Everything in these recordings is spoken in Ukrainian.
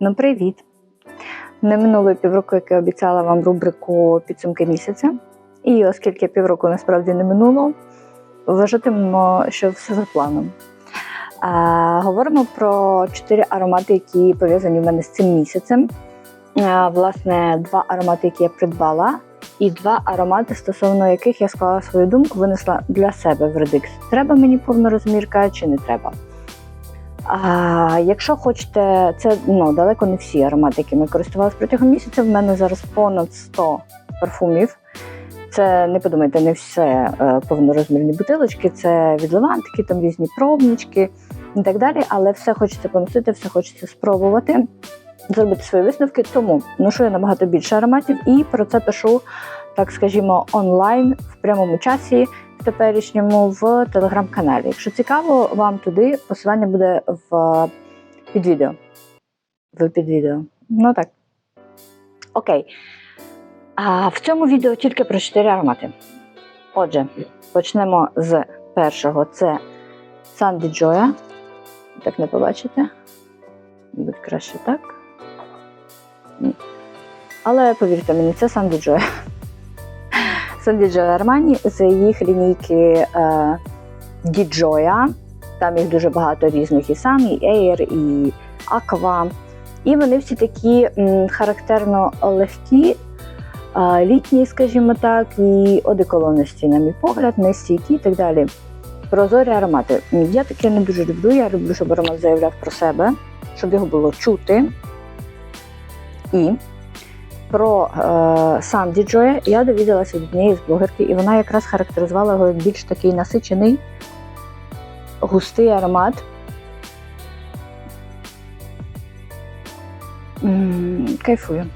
Ну, привіт! Не минуло півроку, як я обіцяла вам рубрику підсумки місяця. І оскільки півроку насправді не минуло, вважатимемо, що все за планом. А, говоримо про чотири аромати, які пов'язані в мене з цим місяцем. А, власне, два аромати, які я придбала, і два аромати, стосовно яких я склала свою думку, винесла для себе вердикт. Треба мені повна розмірка чи не треба. А якщо хочете, це ну, далеко не всі аромати, якими користувалися протягом місяця. В мене зараз понад 100 парфумів. Це не подумайте, не все е, повнорозмірні бутилочки, це від Левантики, там різні пробнички і так далі. Але все хочеться поносити, все хочеться спробувати, зробити свої висновки. Тому ношу я набагато більше ароматів і про це пишу, так скажімо, онлайн в прямому часі теперішньому в телеграм-каналі. Якщо цікаво, вам туди посилання буде в під відео. В під відео. Ну так. Окей. А в цьому відео тільки про 4 аромати. Отже, почнемо з першого. Це Sandy Joya. Так не побачите. Будь краще так. Але повірте мені, це Sandy Joya. Joya Armani з їх лінійки е, Діджоя. Там їх дуже багато різних і Sun, і Air, і Aqua. І вони всі такі характерно легкі, а, літні, скажімо так, і одеколонності, на мій погляд, нестійкі і так далі. Прозорі аромати. Я таке не дуже люблю. Я люблю, щоб аромат заявляв про себе, щоб його було чути. І про е, Sandy Joy я довідалася від однієї з блогерки, і вона якраз характеризувала його як більш такий насичений, густий аромат. Кайфую.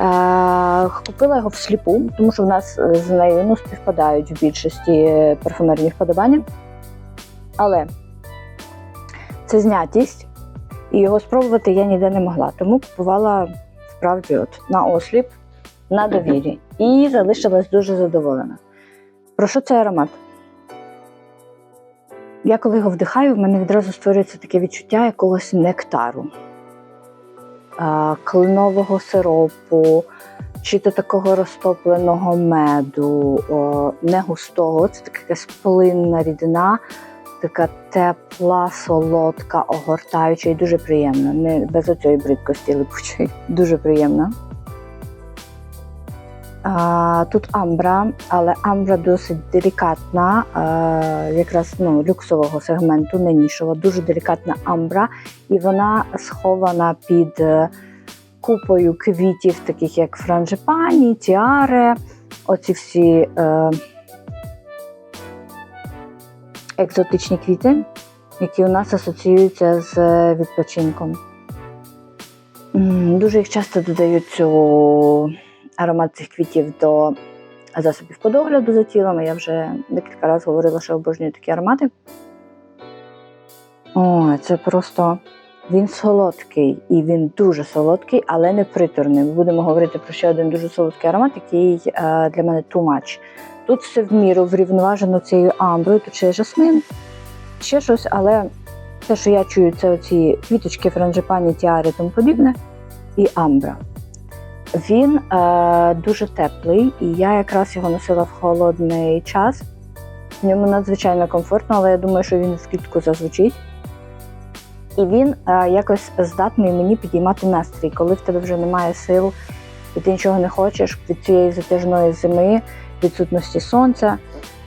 Е, Купила його всліпу, тому що в нас з нею ну, співпадають в більшості парфумерні вподобання. Але це знятість, і його спробувати я ніде не могла. Тому купувала справді от, на осліп, на довірі. І залишилась дуже задоволена. Про що цей аромат? Я коли його вдихаю, в мене відразу створюється таке відчуття якогось нектару а, кленового сиропу, чи то такого розтопленого меду, не густого. Це така якась плинна рідина, така тепла, солодка, огортаюча і дуже приємна. Не без оцієї бридкості липучої. Дуже приємна. А, тут амбра, але амбра досить делікатна, а, якраз ну, люксового сегменту, не нішова, дуже делікатна амбра, і вона схована під е, купою квітів, таких як франжипані, тіаре, оці всі е, екзотичні квіти, які у нас асоціюються з відпочинком. Дуже їх часто додають цю аромат цих квітів до засобів по догляду за тілом. Я вже декілька разів говорила, що обожнюю такі аромати. Ой, це просто він солодкий і він дуже солодкий, але не приторний. Ми будемо говорити про ще один дуже солодкий аромат, який е, для мене too much. Тут все в міру врівноважено цією амброю, тут ще жасмин, ще щось, але те, що я чую, це оці квіточки, франжипані, тіари і тому подібне, і амбра. Він е, дуже теплий, і я якраз його носила в холодний час. В ньому надзвичайно комфортно, але я думаю, що він влітку зазвучить. І він е, якось здатний мені підіймати настрій, коли в тебе вже немає сил, і ти нічого не хочеш від цієї затяжної зими, відсутності сонця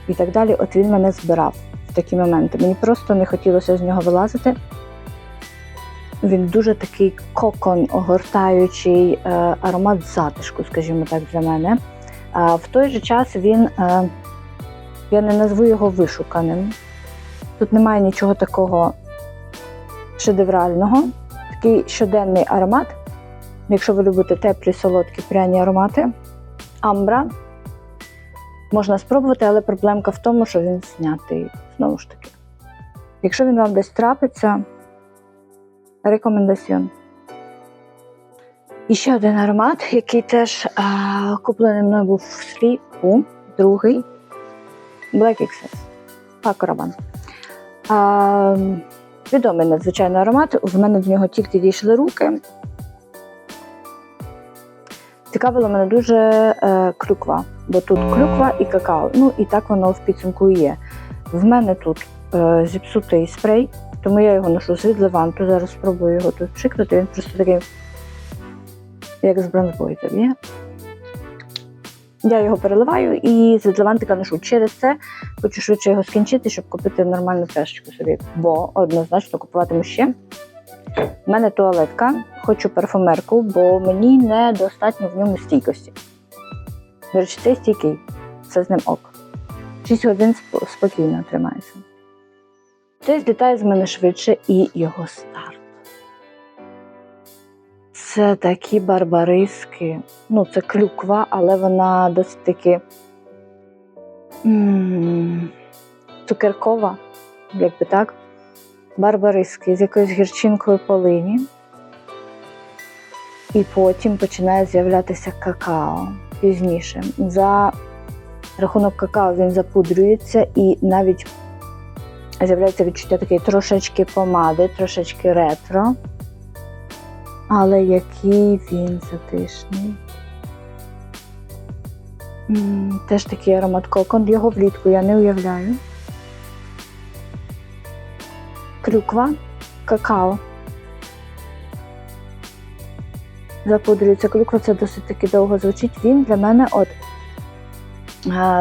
і так далі. От він мене збирав в такі моменти. Мені просто не хотілося з нього вилазити. Він дуже такий кокон, огортаючий е, аромат затишку, скажімо так, для мене. А в той же час він, е, я не назву його вишуканим. Тут немає нічого такого шедеврального, такий щоденний аромат. Якщо ви любите теплі, солодкі пряні аромати, амбра можна спробувати, але проблемка в тому, що він знятий знову ж таки. Якщо він вам десь трапиться, рекомендаціон. І ще один аромат, який теж а, куплений мною був в сліпу, другий Black Excess. Пако Рабан. А, відомий надзвичайно аромат. В мене до нього тільки дійшли руки. Цікавила мене дуже е, клюква, бо тут клюква і какао. Ну і так воно в підсумку і є. В мене тут е, зіпсутий спрей, тому я його ношу з Леванту. Зараз спробую його тут пшикнути. Він просто такий, як з бронзбойтом є. Я його переливаю і з Левантика ношу. Через це хочу швидше його скінчити, щоб купити нормальну пляшечку собі. Бо однозначно купуватиму ще. У мене туалетка, хочу парфумерку, бо мені недостатньо в ньому стійкості. Цей стійкий, це з ним ок. 6 годин спокійно тримається. Цей злітає з мене швидше і його старт. Це такі барбариски. Ну, це клюква, але вона досить таки цукеркова, як так. Барбариски з якоюсь гірчинкою полині. І потім починає з'являтися какао пізніше. За рахунок какао він запудрюється і навіть з'являється відчуття такої трошечки помади, трошечки ретро. Але який він затишний. Теж такий аромат кокон. Його влітку я не уявляю. Клюква, какао. Запудрюється клюква, це досить таки довго звучить. Він для мене от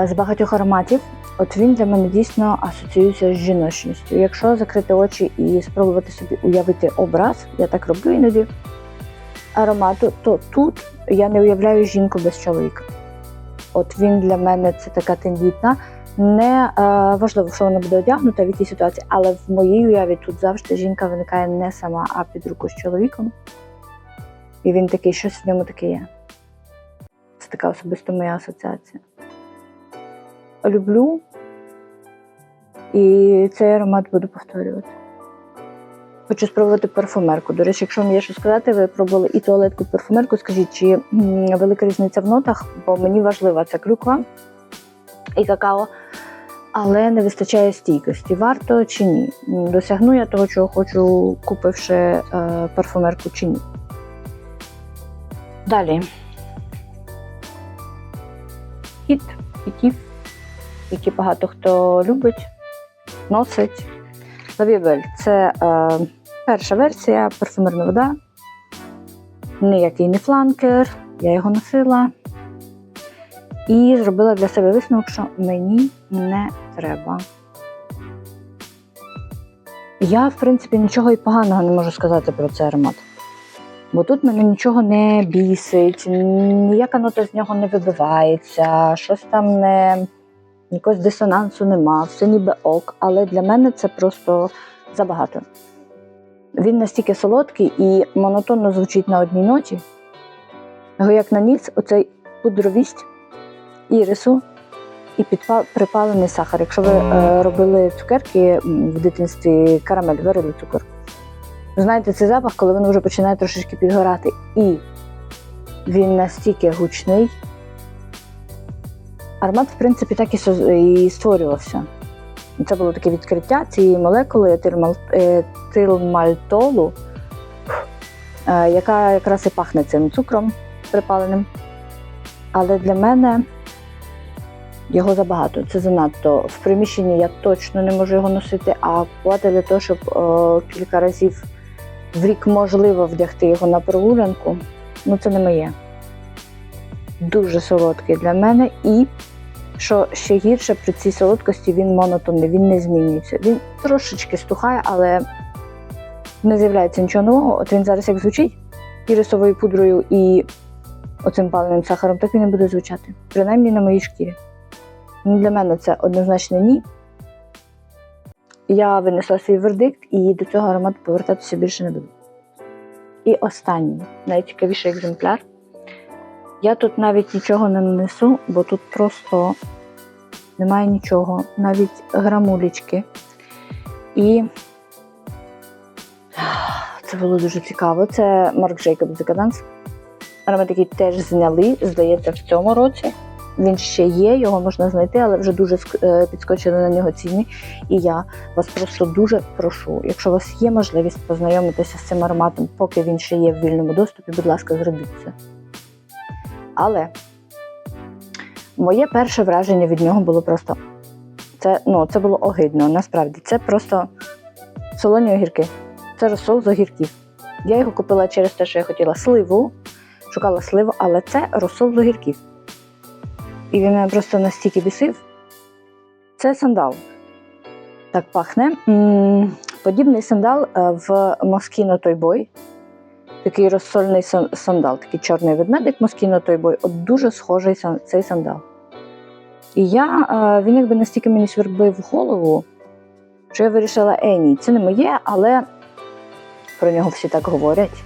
з багатьох ароматів, от він для мене дійсно асоціюється з жіночністю. Якщо закрити очі і спробувати собі уявити образ, я так роблю іноді аромату, то тут я не уявляю жінку без чоловіка. От він для мене це така тендітна. Не е, важливо, що вона буде одягнута в якій ситуації, але в моїй уяві тут завжди жінка виникає не сама, а під руку з чоловіком. І він такий, щось в ньому таке є. Це така особисто моя асоціація. Люблю. І цей аромат буду повторювати. Хочу спробувати парфумерку. До речі, якщо вам є що сказати, ви пробували і туалетку, і парфумерку, скажіть, чи велика різниця в нотах, бо мені важлива ця клюква і какао, але не вистачає стійкості. Варто чи ні? Досягну я того, чого хочу, купивши е, парфумерку чи ні. Далі. Хіт, хітів, які багато хто любить, носить. Лавібель це е, перша версія, парфумерна вода. Ніякий не фланкер, я його носила. І зробила для себе висновок, що мені не треба. Я, в принципі, нічого і поганого не можу сказати про цей аромат. Бо тут мене нічого не бісить, ніяка нота з нього не вибивається, щось там не якогось дисонансу нема, все ніби ок, але для мене це просто забагато. Він настільки солодкий і монотонно звучить на одній ноті. Його як наніс оцей пудровість ірису і підпал, припалений сахар. Якщо ви е, робили цукерки в дитинстві, карамель, варили цукор. Знаєте цей запах, коли воно вже починає трошечки підгорати. І він настільки гучний. Аромат, в принципі, так і створювався. Це було таке відкриття цієї молекули етилмал- етилмальтолу, е, яка якраз і пахне цим цукром припаленим. Але для мене його забагато. Це занадто. В приміщенні я точно не можу його носити, а купувати для того, щоб о, кілька разів в рік можливо вдягти його на прогулянку, ну це не моє. Дуже солодкий для мене. І що ще гірше, при цій солодкості він монотонний, він не змінюється. Він трошечки стухає, але не з'являється нічого нового. От він зараз як звучить ірисовою пудрою і оцим паленим сахаром, так він і буде звучати. Принаймні на моїй шкірі. Ну, Для мене це однозначно ні. Я винесла свій вердикт і до цього аромату повертатися більше не буду. І останній, найцікавіший екземпляр. Я тут навіть нічого не нанесу, бо тут просто немає нічого, навіть грамулечки. І це було дуже цікаво. Це Марк Джейкоб Decadence. Аромат, який теж зняли, здається, в цьому році. Він ще є, його можна знайти, але вже дуже е, підскочили на нього ціни. І я вас просто дуже прошу, якщо у вас є можливість познайомитися з цим ароматом, поки він ще є в вільному доступі, будь ласка, зробіть це. Але моє перше враження від нього було просто це, ну, це було огидно. Насправді, це просто солоні огірки. Це розсол з огірків. Я його купила через те, що я хотіла сливу, шукала сливу, але це розсол з огірків. І він мене просто настільки бісив. Це сандал. Так пахне. Подібний сандал е, в Toy Boy. Такий розсольний сандал, такий чорний ведмедик Toy Boy. От дуже схожий цей сандал. І я, е, він якби настільки мені свербив голову, що я вирішила, е, ні, це не моє, але про нього всі так говорять.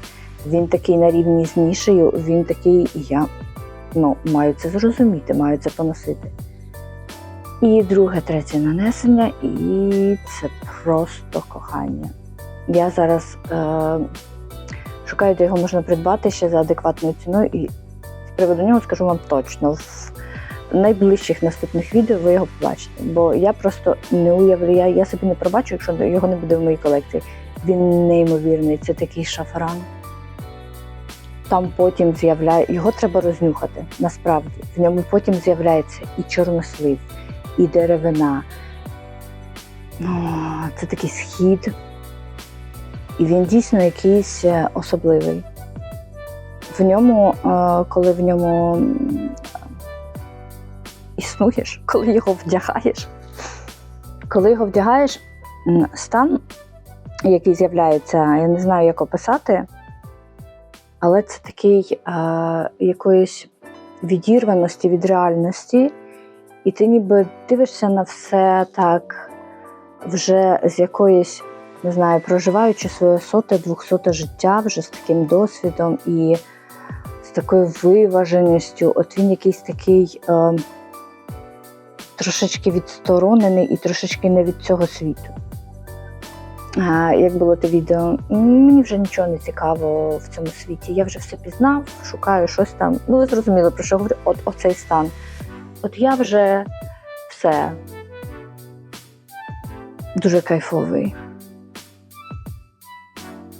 Він такий на рівні з нішею, він такий, я ну, маю це зрозуміти, маю це поносити. І друге, третє нанесення, і це просто кохання. Я зараз е, шукаю, де його можна придбати ще за адекватною ціною, і з приводу нього скажу вам точно. В найближчих наступних відео ви його побачите. Бо я просто не уявляю, я, собі не пробачу, якщо його не буде в моїй колекції. Він неймовірний, це такий шафран. Там потім з'являє, його треба рознюхати насправді. В ньому потім з'являється і чорнослив, і деревина. Це такий схід. І він дійсно якийсь е, особливий. В ньому, е, коли в ньому існуєш, коли його вдягаєш, коли його вдягаєш, стан, який з'являється, я не знаю, як описати, але це такий е, якоїсь відірваності від реальності, і ти ніби дивишся на все так вже з якоїсь, не знаю, проживаючи своє соте, двохсоте життя вже з таким досвідом і з такою виваженістю. От він якийсь такий е, трошечки відсторонений і трошечки не від цього світу. Як було те відео, мені вже нічого не цікаво в цьому світі. Я вже все пізнав, шукаю щось там. Ну, ви зрозуміли, про що говорю, от оцей стан. От я вже все дуже кайфовий.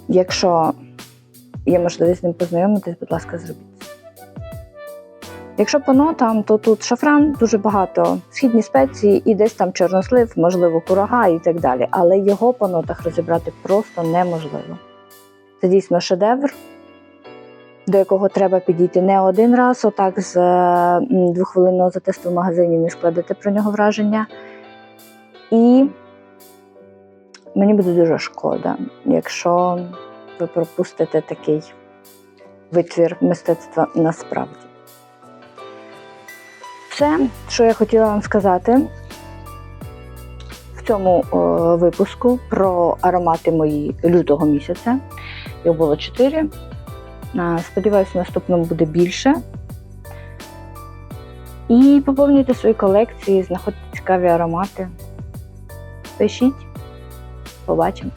Якщо є можливість з ним познайомитись, будь ласка, зробіть. Якщо по нотам, то тут шафран дуже багато, східні спеції і десь там чорнослив, можливо, курага і так далі. Але його по нотах розібрати просто неможливо. Це дійсно шедевр, до якого треба підійти не один раз. Отак з е, двохвилинного затесту в магазині не складете про нього враження. І мені буде дуже шкода, якщо ви пропустите такий витвір мистецтва насправді. Все, що я хотіла вам сказати в цьому е, випуску про аромати мої лютого місяця. Їх було чотири. Е, Сподіваюся, в наступному буде більше. І поповнюйте свої колекції, знаходьте цікаві аромати. Пишіть, побачимо.